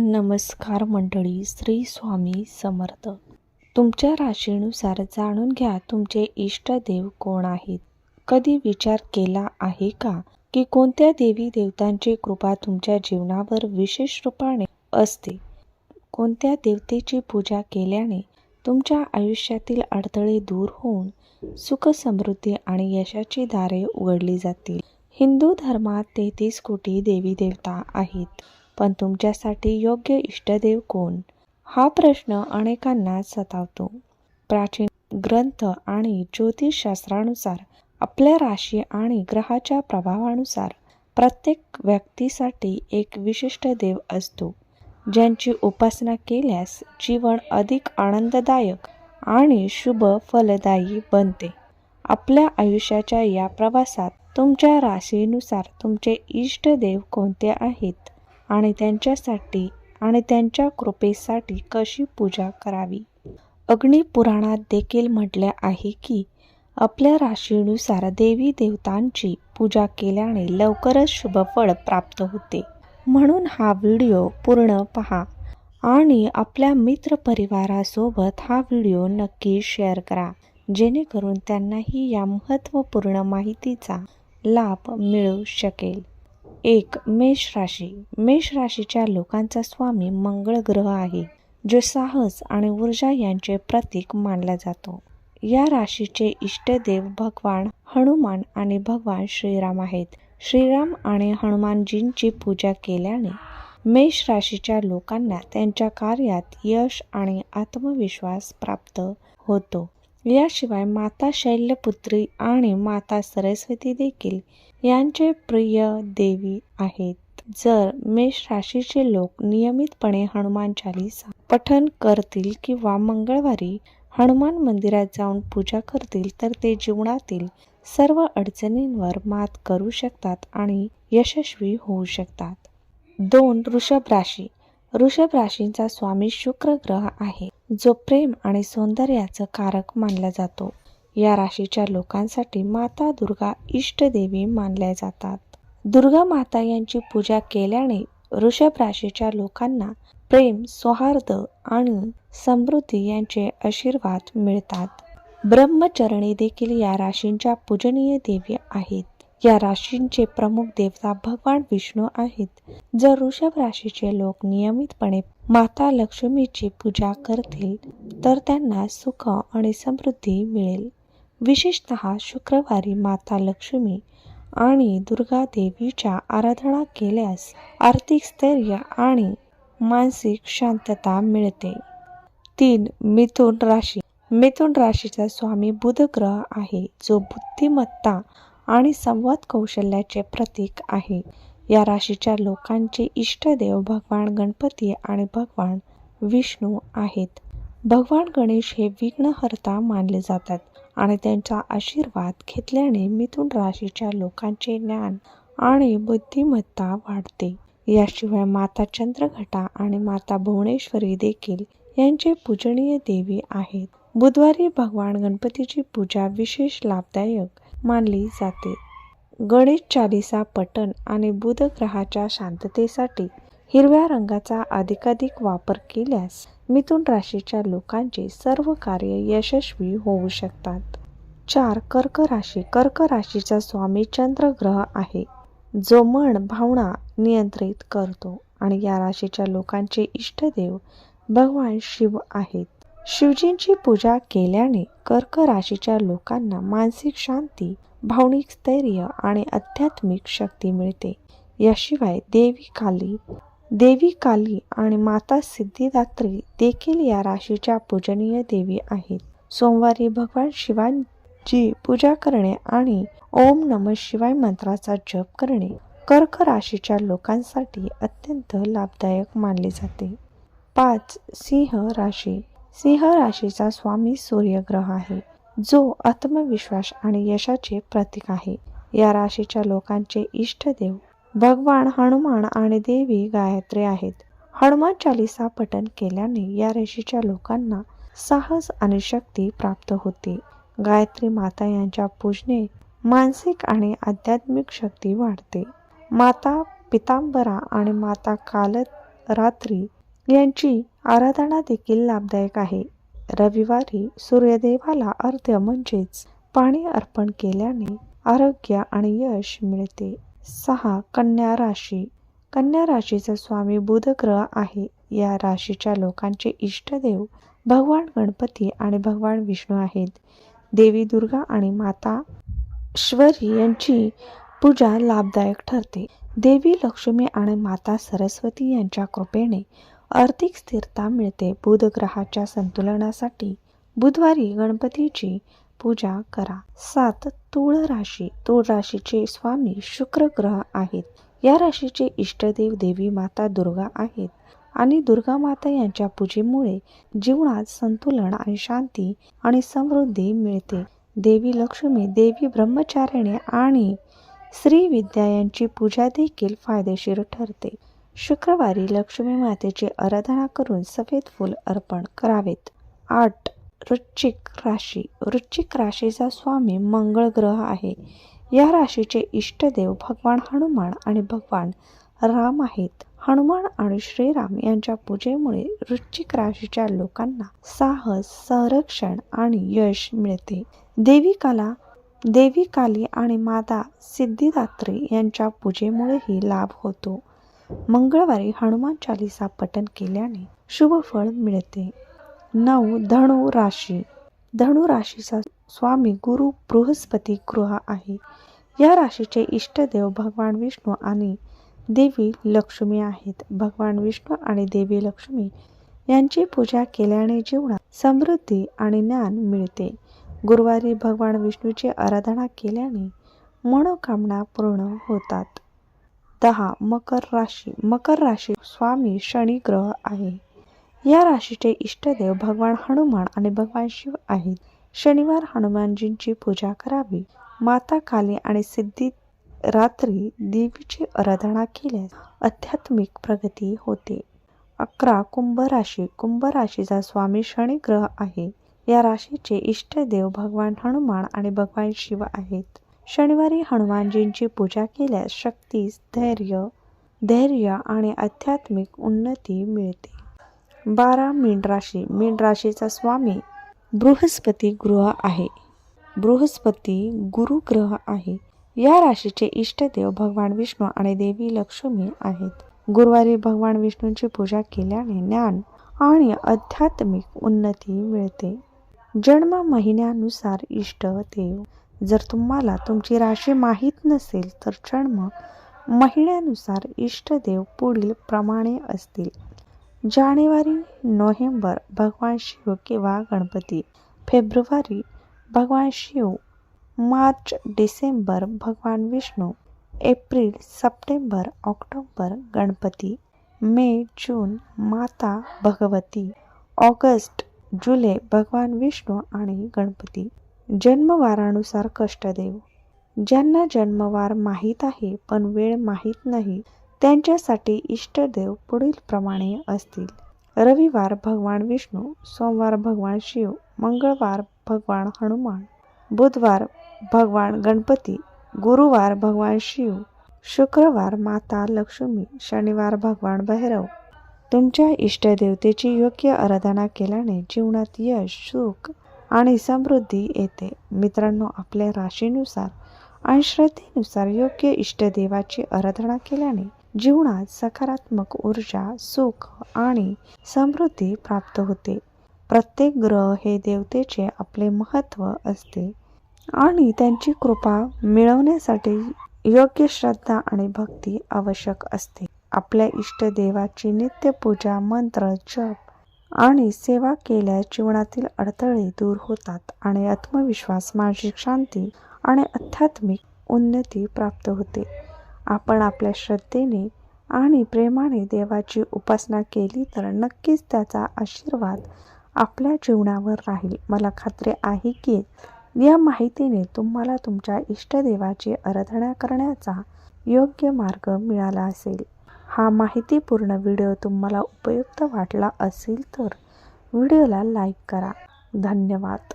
नमस्कार मंडळी श्री स्वामी समर्थ. तुमच्या राशीनुसार जाणून घ्या तुमचे इष्टदेव कोण आहेत. कधी विचार केला आहे का की कोणत्या देवी देवतांची कृपा तुमच्या जीवनावर विशेष रूपाने असते? कोणत्या देवतेची पूजा केल्याने तुमच्या आयुष्यातील अडथळे दूर होऊन सुख समृद्धी आणि यशाची दारे उघडली जातील? हिंदू धर्मात तेहतीस कोटी देवी देवता आहेत. पण तुमच्यासाठी योग्य इष्टदेव कोण? हा प्रश्न अनेकांना सतावतो. प्राचीन ग्रंथ आणि ज्योतिषशास्त्रानुसार आपल्या राशी आणि ग्रहाच्या प्रभावानुसार प्रत्येक व्यक्तीसाठी एक विशिष्ट देव असतो ज्यांची उपासना केल्यास जीवन अधिक आनंददायक आणि शुभ फलदायी बनते. आपल्या आयुष्याच्या या प्रवासात तुमच्या राशीनुसार तुमचे इष्टदेव कोणते आहेत? आणि त्यांच्यासाठी आणि त्यांच्या कृपेसाठी कशी पूजा करावी? अग्निपुराणात देखील म्हटले आहे की आपल्या राशीनुसार देवी देवतांची पूजा केल्याने लवकरच शुभफळ प्राप्त होते. म्हणून हा व्हिडिओ पूर्ण पहा आणि आपल्या मित्रपरिवारासोबत हा व्हिडिओ नक्की शेअर करा जेणेकरून त्यांनाही या महत्त्वपूर्ण माहितीचा लाभ मिळू शकेल. एक मेष राशी. मेष राशीच्या लोकांचा स्वामी मंगळ ग्रह आहे जो साहस आणि ऊर्जा यांचे प्रतीक मानला जातो. या राशीचे इष्टदेव भगवान हनुमान आणि भगवान श्रीराम आहेत. श्रीराम आणि हनुमानजींची पूजा केल्याने मेष राशीच्या लोकांना त्यांच्या कार्यात यश आणि आत्मविश्वास प्राप्त होतो. याशिवाय माता शैल्यपुत्री आणि माता सरस्वती देखील यांचे प्रिय देवी आहेत. जर मेष राशीचे लोक नियमितपणे हनुमान चालीसा पठन करतील किंवा मंगळवारी हनुमान मंदिरात जाऊन पूजा करतील तर ते जीवनातील सर्व अडचणींवर मात करू शकतात आणि यशस्वी होऊ शकतात. दोन वृषभ राशी. वृषभ राशींचा स्वामी शुक्र ग्रह आहे जो प्रेम आणि सौंदर्याचं कारक मानला जातो. या राशीच्या लोकांसाठी माता दुर्गा इष्टदेवी मानल्या जातात. दुर्गा माता यांची पूजा केल्याने वृषभ राशीच्या लोकांना प्रेम सौहार्द आणि समृद्धी यांचे आशीर्वाद मिळतात. ब्रह्मचरणी देखील या राशींच्या पूजनीय देवी आहेत. या राशींचे प्रमुख देवता भगवान विष्णू आहेत. जर वृषभ राशीचे लोक नियमितपणे माता लक्ष्मीची पूजा करतील तर त्यांना सुख आणि समृद्धी मिळेल. विशेषत शुक्रवारी माता लक्ष्मी आणि दुर्गा देवीच्या आराधना केल्यास आर्थिक स्थैर्य आणि मानसिक शांतता मिळते. तीन मिथुन राशी. मिथुन राशीचा स्वामी बुध ग्रह आहे जो बुद्धिमत्ता आणि संवाद कौशल्याचे प्रतीक आहे. या राशीच्या लोकांचे इष्टदेव भगवान गणपती आणि भगवान विष्णू आहेत. भगवान गणेश हे विघ्नहर्ता मानले जातात. आणि त्यांचा आशीर्वाद घेतल्याने मिथुन राशीच्या लोकांचे ज्ञान आणि बुद्धिमत्ता वाढते. याशिवाय माता चंद्रघटा आणि माता भुवनेश्वरी देखील यांचे पूजनीय देवी आहेत. बुधवारी भगवान गणपतीची पूजा विशेष लाभदायक मानली जाते. गणेश चालिसा पठण आणि बुध ग्रहाच्या शांततेसाठी हिरव्या रंगाचा अधिकाधिक वापर केल्यास मिथुन राशीच्या लोकांचे सर्व कार्य यशस्वी होऊ शकतात. चार कर्क राशी. कर्क राशीचा स्वामी चंद्र ग्रह आहे जो मन भावना नियंत्रित करतो आणि या राशीच्या लोकांचे इष्टदेव भगवान शिव आहेत. शिवजींची पूजा केल्याने कर्क राशीच्या लोकांना मानसिक शांती भावनिक स्थैर्य आणि आध्यात्मिक शक्ती मिळते. याशिवाय देवी काली देवी काली आणि माता सिद्धिदात्री देखील या राशीच्या पूजनीय देवी आहेत. सोमवारी भगवान शिवांची पूजा करणे आणि ओम नम शिवाय मंत्राचा जप करणे कर्क राशीच्या लोकांसाठी अत्यंत लाभदायक मानले जाते. पाच सिंह राशी. सिंह राशीचा स्वामी सूर्यग्रह आहे जो आत्मविश्वास आणि यशाचे प्रतीक आहे. या राशीच्या लोकांचे इष्टदेव भगवान हनुमान आणि देवी गायत्री आहेत. हनुमान चालिसा पठन केल्याने या राशीच्या लोकांना साहस आणि शक्ती प्राप्त होते. गायत्री माता यांच्या पूजने मानसिक आणि आध्यात्मिक शक्ती वाढते. माता पितांबरा आणि माता काल रात्री यांची आराधना देखील लाभदायक आहे. रविवारी सूर्यदेवाला अर्ध्य म्हणजेच पाणी अर्पण केल्याने आरोग्य आणि यश मिळते. सहा कन्या राशी. कन्या राशीचा स्वामी बुध ग्रह आहे. या राशीच्या लोकांचे इष्टदेव भगवान गणपती आणि भगवान विष्णू आहेत. देवी दुर्गा आणि माता श्वरी यांची पूजा लाभदायक ठरते. देवी लक्ष्मी आणि माता सरस्वती यांच्या कृपेने आर्थिक स्थिरता मिळते. बुध ग्रहाच्या संतुलनासाठी बुधवारी गणपतीची पूजा करा. सात तुळ राशी. तुळ राशीचे स्वामी शुक्र ग्रह आहेत. या राशीचे इष्टदेव देवी माता दुर्गा आहेत. आणि दुर्गा माता यांच्या पूजेमुळे जीवनात संतुलन आणि शांती आणि समृद्धी मिळते. देवी लक्ष्मी देवी ब्रह्मचारिणी आणि श्री विद्या यांची पूजा देखील फायदेशीर ठरते. शुक्रवारी लक्ष्मी मातेची आराधना करून सफेद फूल अर्पण करावेत. आठ वृश्चिक राशी. वृश्चिक राशीचा स्वामी मंगळ ग्रह आहे. या राशीचे इष्टदेव भगवान हनुमान आणि भगवान राम आहेत. हनुमान आणि श्रीराम यांच्या पूजेमुळे वृश्चिक राशीच्या लोकांना साहस संरक्षण आणि यश मिळते. देवी कला देवी काली आणि माता सिद्धिदात्री यांच्या पूजेमुळेही लाभ होतो. मंगळवारी हनुमान चालिसा पठण केल्याने शुभ फळ मिळते. नऊ धनु राशी. धनु राशीचा स्वामी गुरु बृहस्पती गृह आहे. या राशीचे इष्टदेव भगवान विष्णू आणि देवी लक्ष्मी आहेत. भगवान विष्णू आणि देवी लक्ष्मी यांची पूजा केल्याने जीवनात समृद्धी आणि ज्ञान मिळते. गुरुवारी भगवान विष्णूची आराधना केल्याने मनोकामना पूर्ण होतात. दहा मकर राशी. मकर राशी स्वामी शनी ग्रह आहे. या राशीचे इष्टदेव भगवान हनुमान आणि भगवान शिव आहेत. शनिवार हनुमानजींची पूजा करावी. माता काली आणि सिद्धी रात्री देवीची आराधना केल्यास आध्यात्मिक प्रगती होते. अकरा कुंभ राशी. कुंभ राशीचा स्वामी शनी ग्रह आहे. या राशीचे इष्टदेव भगवान हनुमान आणि भगवान शिव आहेत. शनिवारी हनुमानजींची पूजा केल्यास शक्ती धैर्य धैर्य आणि आध्यात्मिक उन्नती मिळते. बारा मीनराशी राशी. राशीचा स्वामी बृहस्पती ग्रह आहे. बृहस्पती गुरुग्रह आहे. या राशीचे इष्टदेव भगवान विष्णू आणि देवी लक्ष्मी आहेत. गुरुवारी भगवान विष्णूंची पूजा केल्याने ज्ञान आणि आध्यात्मिक उन्नती मिळते. जन्म महिन्यानुसार इष्ट देव. जर तुम्हाला तुमची राशी माहीत नसेल तर जन्म महिन्यानुसार इष्टदेव पुढील प्रमाणे असतील. जानेवारी नोव्हेंबर भगवान शिव किंवा गणपती. फेब्रुवारी भगवान शिव. मार्च डिसेंबर भगवान Vishnu. April September October Ganpati. May June माता भगवती. ऑगस्ट जुलै भगवान विष्णू आणि गणपती. जन्मवारानुसार कष्टदेव. ज्यांना जन्मवार माहीत आहे पण वेळ माहीत नाही त्यांच्यासाठी इष्टदेव पुढील प्रमाणे असतील. रविवार भगवान विष्णू सोमवार भगवान शिव मंगळवार भगवान हनुमान बुधवार भगवान गणपती गुरुवार भगवान शिव शुक्रवार माता लक्ष्मी शनिवार भगवान भैरव. तुमच्या इष्टदेवतेची योग्य आराधना केल्याने जीवनात यश सुख आणि समृद्धी येते. मित्रांनो आपल्या राशीनुसार आणि श्रद्धेनुसार योग्य इष्टदेवाची आराधना केल्याने जीवनात सकारात्मक ऊर्जा सुख आणि समृद्धी प्राप्त होते. प्रत्येक ग्रह हे देवतेचे आपले महत्त्व असते आणि त्यांची कृपा मिळवण्यासाठी योग्य श्रद्धा आणि भक्ती आवश्यक असते. आपल्या इष्टदेवाची नित्यपूजा मंत्र जप आणि सेवा केल्यास जीवनातील अडथळे दूर होतात आणि आत्मविश्वास मानसिक शांती आणि आध्यात्मिक उन्नती प्राप्त होते. आपण आपल्या श्रद्धेने आणि प्रेमाने देवाची उपासना केली तर नक्कीच त्याचा आशीर्वाद आपल्या जीवनावर राहील. मला खात्री आहे की या माहितीने तुम्हाला तुमच्या इष्टदेवाची आराधना करण्याचा योग्य मार्ग मिळाला असेल. हा माहितीपूर्ण व्हिडिओ तुम्हाला उपयुक्त वाटला असेल तर व्हिडिओला लाईक करा. धन्यवाद.